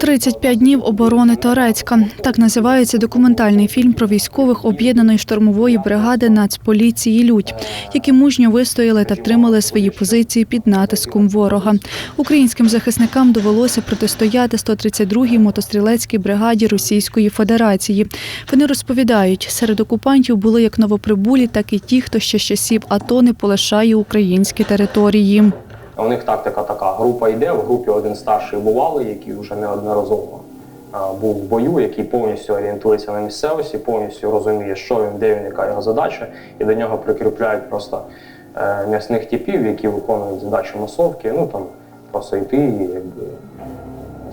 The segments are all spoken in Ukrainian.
35 днів оборони Торецька. Так називається документальний фільм про військових об'єднаної штурмової бригади Нацполіції Людь, які мужньо вистояли та тримали свої позиції під натиском ворога. Українським захисникам довелося протистояти 132-й мотострілецькій бригаді Російської Федерації. Вони розповідають, серед окупантів були як новоприбулі, так і ті, хто ще з часів АТО не полишає українські території. У них тактика така: група йде, в групі один старший бувалий, який вже неодноразово був в бою, який повністю орієнтується на місцевості, повністю розуміє, що він, де він, яка його задача, і до нього прикріпляють просто е, м'ясних типів, які виконують задачу масовки. Ну там просто йти і якби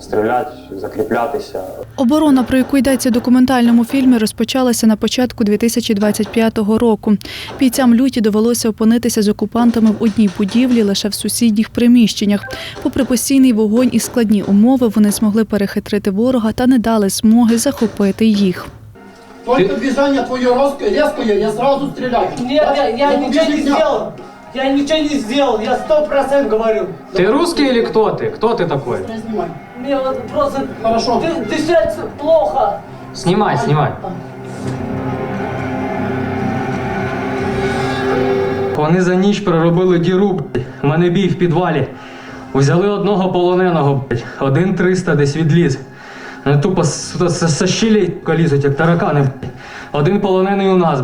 стріляти, закріплятися. Оборона, про яку йдеться в документальному фільмі, розпочалася на початку 2025 року. Бійцям люті довелося опинитися з окупантами в одній будівлі лише в сусідніх приміщеннях. Попри постійний вогонь і складні умови, вони змогли перехитрити ворога та не дали змоги захопити їх. Только движение твое резкое, резкое, я сразу стреляю. Нет, я, я Ну, ничего не убежите. сделал. Я ничего не сделал, я сто процентов говорю. Ты русский или кто ты? Кто ты такой? Не снимай. Мне вот просто... Хорошо. Ты, дышать плохо. Снимай, снимай. Вони за ніч проробили діру, блядь. У мене бій в підвалі. Взяли одного полоненого, блядь. один 300 десь відліз. Тупо з щілей лізуть, як таракани. Один полонений у нас.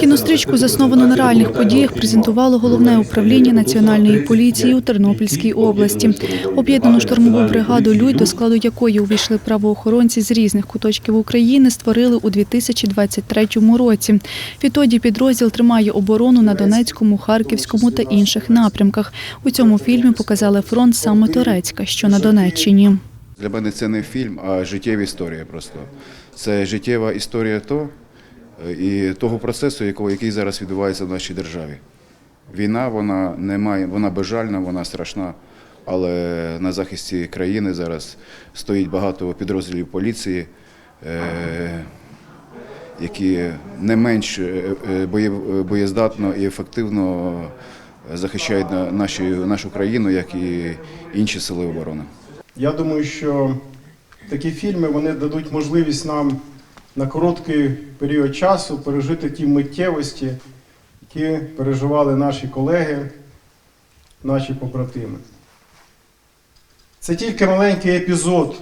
Кінострічку, засновану на реальних подіях, презентувало головне управління національної поліції у Тернопільській області. Об'єднану штурмову бригаду Людь, до складу якої увійшли правоохоронці з різних куточків України, створили у 2023 році. Відтоді підрозділ тримає оборону на Донецькому, Харківському та інших напрямках. У цьому фільмі показали фронт саме Торецька, що на Донеччині. Для мене це не фільм, а життєва історія просто. Це життєва історія то, е, і того процесу, який зараз відбувається в нашій державі. Війна, вона не має, вона безжальна, вона страшна, але на захисті країни зараз стоїть багато підрозділів поліції, е, які не менш е, боє- боєздатно і ефективно захищають на- наші, нашу країну, як і інші сили оборони. Я думаю, що такі фільми вони дадуть можливість нам на короткий період часу пережити ті миттєвості, які переживали наші колеги, наші побратими. Це тільки маленький епізод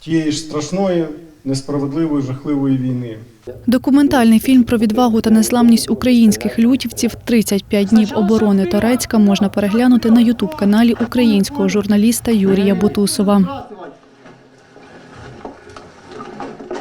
тієї ж страшної, несправедливої, жахливої війни. Документальний фільм про відвагу та незламність українських лютівців «35 днів оборони Торецька можна переглянути на ютуб каналі українського журналіста Юрія Бутусова.